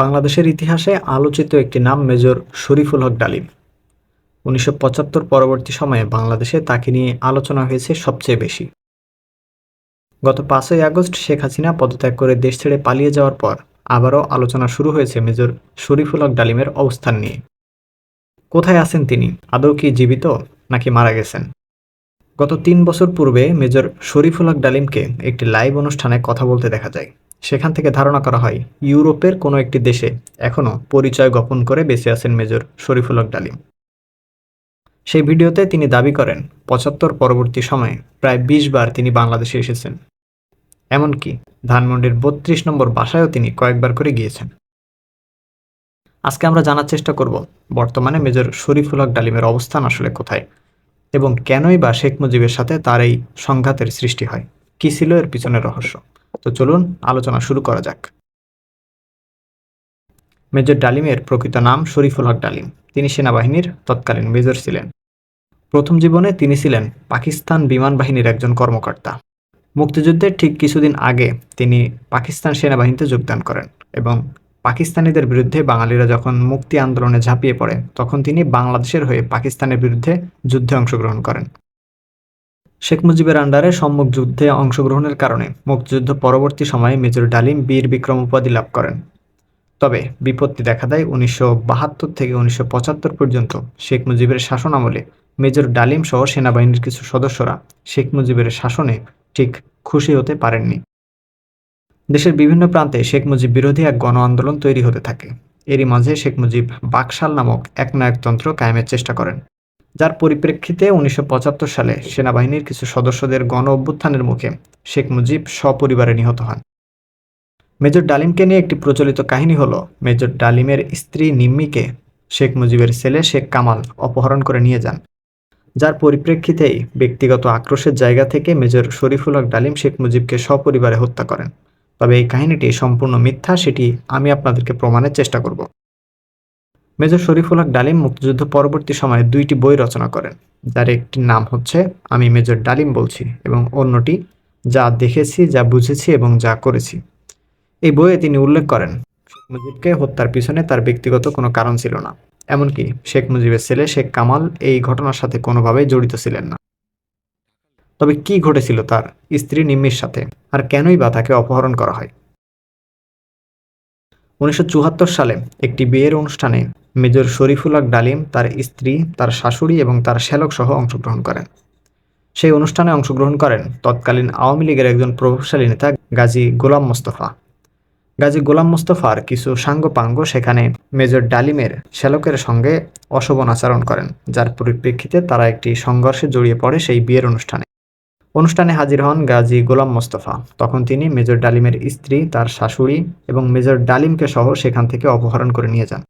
বাংলাদেশের ইতিহাসে আলোচিত একটি নাম মেজর শরীফুল হক ডালিম। উনিশশো পঁচাত্তর পরবর্তী সময়ে বাংলাদেশে তাকে নিয়ে আলোচনা হয়েছে সবচেয়ে বেশি। গত পাঁচই আগস্ট শেখ হাসিনা পদত্যাগ করে দেশ ছেড়ে পালিয়ে যাওয়ার পর আবারও আলোচনা শুরু হয়েছে মেজর শরীফুল হক ডালিমের অবস্থান নিয়ে। কোথায় আছেন তিনি? আদৌ কি জীবিত নাকি মারা গেছেন? গত তিন বছর পূর্বে মেজর শরীফুল হক ডালিমকে একটি লাইভ অনুষ্ঠানে কথা বলতে দেখা যায়। সেখান থেকে ধারণা করা হয়, ইউরোপের কোনো একটি দেশে এখনও পরিচয় গোপন করে বেঁচে আছেন মেজর শরীফুল হক ডালিম। সেই ভিডিওতে তিনি দাবি করেন, পঁচাত্তর পরবর্তী সময়ে প্রায় বিশ বার তিনি বাংলাদেশে এসেছেন। এমনকি ধানমন্ডির বত্রিশ নম্বর বাসায়ও তিনি কয়েকবার করে গিয়েছেন। আজকে আমরা জানার চেষ্টা করব, বর্তমানে মেজর শরীফুল হক ডালিমের অবস্থান আসলে কোথায় এবং কেনই বা শেখ মুজিবের সাথে তার এই সংঘাতের সৃষ্টি হয়, কি ছিল এর পিছনের রহস্য। তো চলুন আলোচনা শুরু করা যাক। মেজর ডালিমের প্রকৃত নাম শরীফুল হক ডালিম। তিনি সেনাবাহিনীর তৎকালীন মেজর ছিলেন। প্রথম জীবনে তিনি ছিলেন পাকিস্তান বিমান বাহিনীর একজন কর্মকর্তা। মুক্তিযুদ্ধের ঠিক কিছুদিন আগে তিনি পাকিস্তান সেনাবাহিনীতে যোগদান করেন এবং পাকিস্তানিদের বিরুদ্ধে বাঙালিরা যখন মুক্তি আন্দোলনে ঝাঁপিয়ে পড়ে, তখন তিনি বাংলাদেশের হয়ে পাকিস্তানের বিরুদ্ধে যুদ্ধে অংশগ্রহণ করেন। শেখ মুজিবের আন্ডারে সম্মুখ যুদ্ধে অংশগ্রহণের কারণে মুক্তিযুদ্ধ পরবর্তী সময়ে মেজর ডালিম বীর বিক্রম উপাধি লাভ করেন। তবে বিপত্তি দেখা দেয় উনিশশো বাহাত্তর থেকে উনিশশো পঁচাত্তর পর্যন্ত শেখ মুজিবের শাসন আমলে। মেজর ডালিম সহ সেনাবাহিনীর কিছু সদস্যরা শেখ মুজিবের শাসনে ঠিক খুশি হতে পারেননি। দেশের বিভিন্ন প্রান্তে শেখ মুজিব বিরোধী এক গণ আন্দোলন তৈরি হতে থাকে। এরই মাঝে শেখ মুজিব বাকশাল নামক একনায়কতন্ত্র কায়েমের চেষ্টা করেন। যার পরিপ্রেক্ষিতে উনিশশো পঁচাত্তর সালে সেনাবাহিনীর কিছু সদস্যদের গণ অভ্যুত্থানের মুখে শেখ মুজিব সপরিবারে নিহত হন। মেজর ডালিমকে নিয়ে একটি প্রচলিত কাহিনী হলো, মেজর ডালিমের স্ত্রী নিম্মিকে শেখ মুজিবের ছেলে শেখ কামাল অপহরণ করে নিয়ে যান। যার পরিপ্রেক্ষিতেই ব্যক্তিগত আক্রোশের জায়গা থেকে মেজর শরীফুল হক ডালিম শেখ মুজিবকে সপরিবারে হত্যা করেন। তবে এই কাহিনীটি সম্পূর্ণ মিথ্যা, সেটি আমি আপনাদেরকে প্রমাণের চেষ্টা করব। মেজর শরীফুল হক ডালিম মুক্তিযুদ্ধ পরবর্তী সময়ে দুইটি বই রচনা করেন। যার একটি নাম হচ্ছে আমি মেজর ডালিম বলছি এবং অন্যটি যা দেখেছি, যা বুঝেছি এবং যা করেছি। এই বইয়ে তিনি উল্লেখ করেন, শেখ মুজিবকে হত্যার পিছনে তার ব্যক্তিগত কোনো কারণ ছিল না। এমনকি শেখ মুজিবের ছেলে শেখ কামাল এই ঘটনার সাথে কোনোভাবেই জড়িত ছিলেন না। তবে কি ঘটেছিল তার স্ত্রী নিম্মির সাথে? আর কেনই বা তাকে অপহরণ করা হয়? উনিশশো চুয়াত্তর সালে একটি বিয়ের অনুষ্ঠানে মেজর শরীফুল হক ডালিম, তার স্ত্রী, তার শাশুড়ি এবং তার শ্যালক সহ অংশগ্রহণ করেন। সেই অনুষ্ঠানে অংশগ্রহণ করেন তৎকালীন আওয়ামী লীগের একজন প্রভাবশালী নেতা গাজী গোলাম মোস্তফা। গাজী গোলাম মোস্তফার কিছু সাঙ্গপাঙ্গ সেখানে মেজর ডালিমের শ্যালকের সঙ্গে অশোভন আচরণ করেন, যার পরিপ্রেক্ষিতে তারা একটি সংঘর্ষে জড়িয়ে পড়ে সেই বিয়ের অনুষ্ঠানে। অনুষ্ঠানে হাজির হন গাজী গোলাম মোস্তফা। তখন তিনি মেজর ডালিমের স্ত্রী, তার শাশুড়ি এবং মেজর ডালিমকে সহ সেখান থেকে অপহরণ করে নিয়ে যান।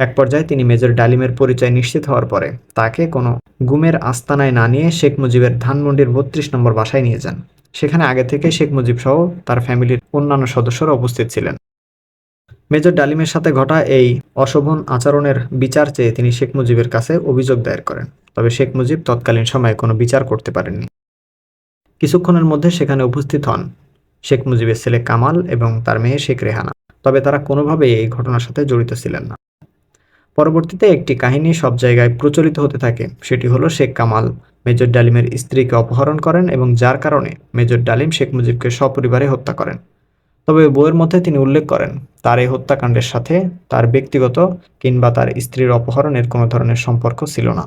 এক পর্যায়ে তিনি মেজর ডালিমের পরিচয় নিশ্চিত হওয়ার পরে তাকে কোনো গুমের আস্তানায় না নিয়ে শেখ মুজিবের ধানমন্ডির বত্রিশ নম্বর বাসায় নিয়ে যান। সেখানে আগে থেকে শেখ মুজিব সহ তার ফ্যামিলির অন্যান্য সদস্যরা উপস্থিত ছিলেন। মেজর ডালিমের সাথে ঘটা এই অশোভন আচরণের বিচার চেয়ে তিনি শেখ মুজিবের কাছে অভিযোগ দায়ের করেন, তবে শেখ মুজিব তৎকালীন সময়ে কোনো বিচার করতে পারেননি। কিছুক্ষণের মধ্যে সেখানে উপস্থিত হন শেখ মুজিবের ছেলে কামাল এবং তার মেয়ে শেখ রেহানা, তবে তারা কোনোভাবেই এই ঘটনার সাথে জড়িত ছিলেন না। পরবর্তীতে একটি কাহিনী সব জায়গায় প্রচলিত হতে থাকে। সেটি হলো শেখ কামাল। মেজর ডালিমের স্ত্রীকে অপহরণ করেন এবং যার কারণে মেজর ডালিম শেখ মুজিবকে সপরিবারে হত্যা করেন। তবে বইয়ের মধ্যে তিনি উল্লেখ করেন, তার এই হত্যাকাণ্ডের সাথে তার ব্যক্তিগত কিংবা তার স্ত্রীর অপহরণের কোনো ধরনের সম্পর্ক ছিল না।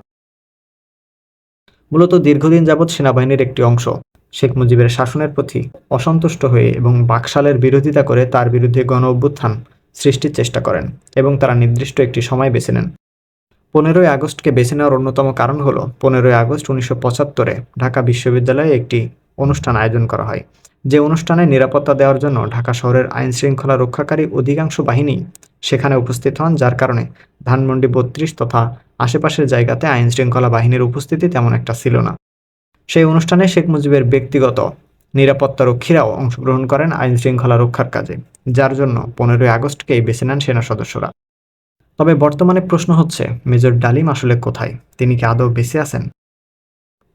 মূলত দীর্ঘদিন যাবৎ সেনাবাহিনীর একটি অংশ শেখ মুজিবের শাসনের প্রতি অসন্তুষ্ট হয়ে এবং বাকশালের বিরোধিতা করে তার বিরুদ্ধে গণ অভ্যুত্থান সৃষ্টির চেষ্টা করেন এবং তারা নির্দিষ্ট একটি সময় বেছে নেন। পনেরোই আগস্টকে বেছে নেওয়ার অন্যতম কারণ হল, পনেরোই আগস্ট উনিশশো পঁচাত্তরে ঢাকা বিশ্ববিদ্যালয়ে একটি অনুষ্ঠান আয়োজন করা হয়। যে অনুষ্ঠানে নিরাপত্তা দেওয়ার জন্য ঢাকা শহরের আইন শৃঙ্খলা রক্ষাকারী অধিকাংশ বাহিনী সেখানে উপস্থিত হন, যার কারণে ধানমন্ডি বত্রিশ তথা আশেপাশের জায়গাতে আইন শৃঙ্খলা বাহিনীর উপস্থিতি তেমন একটা ছিল না। সেই অনুষ্ঠানে শেখ মুজিবের ব্যক্তিগত নিরাপত্তা রক্ষীরাও অংশগ্রহণ করেন আইন শৃঙ্খলা রক্ষার কাজে। যার জন্য পনেরোই আগস্টকেই বেছে নেন সেনা সদস্যরা। তবে বর্তমানে প্রশ্ন হচ্ছে, মেজর ডালিম আসলে কোথায়? তিনি কি আদৌ বেঁচে আছেন?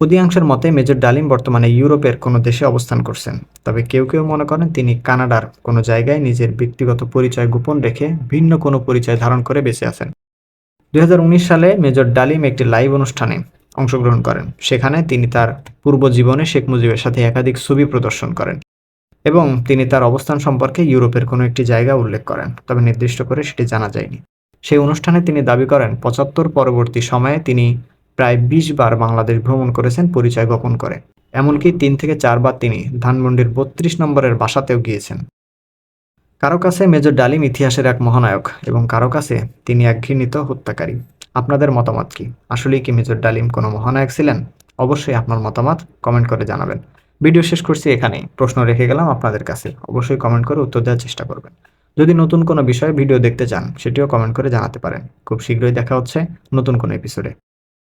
অধিকাংশের মতে মেজর ডালিম বর্তমানে ইউরোপের কোনো দেশে অবস্থান করছেন। তবে কেউ কেউ মনে করেন তিনি কানাডার কোনো জায়গায় নিজের ব্যক্তিগত পরিচয় গোপন রেখে ভিন্ন কোনো পরিচয় ধারণ করে বেঁচে আছেন। দুই হাজার উনিশ সালে মেজর ডালিম একটি লাইভ অনুষ্ঠানে অংশগ্রহণ করেন। সেখানে তিনি তার পূর্ব জীবনে শেখ মুজিবের সাথে একাধিক ছবি প্রদর্শন করেন। এবং তিনি তার অবস্থান সম্পর্কে ইউরোপের কোনো একটি জায়গা উল্লেখ করেন, তবে নির্দিষ্ট করে সেটি জানা যায়নি। সেই অনুষ্ঠানে তিনি দাবি করেন, পঁচাত্তর পরবর্তী সময়ে তিনি প্রায় বিশ বার বাংলাদেশ ভ্রমণ করেছেন, পরিচয় গোপন করে। এমনকি তিন থেকে চারবার তিনি ধানমন্ডির বত্রিশ নম্বরের বাসাতেও গিয়েছেন। কারও কাছে মেজর ডালিম ইতিহাসের এক মহানায়ক এবং কারও কাছে তিনি এক ঘৃণিত হত্যাকারী। আপনাদের মতামত কি? আসলেই কি মেজর ডালিম কোনো মহানায়ক ছিলেন? অবশ্যই আপনার মতামত কমেন্ট করে জানাবেন। ভিডিও শেষ করছি এখানেই। প্রশ্ন রেখে গেলাম আপনাদের কাছে। অবশ্যই কমেন্ট করে উত্তর দেওয়ার চেষ্টা করবেন। যদি নতুন কোনো বিষয়ে ভিডিও দেখতে চান, সেটিও কমেন্ট করে জানাতে পারেন। খুব শীঘ্রই দেখা হচ্ছে নতুন কোনো এপিসোডে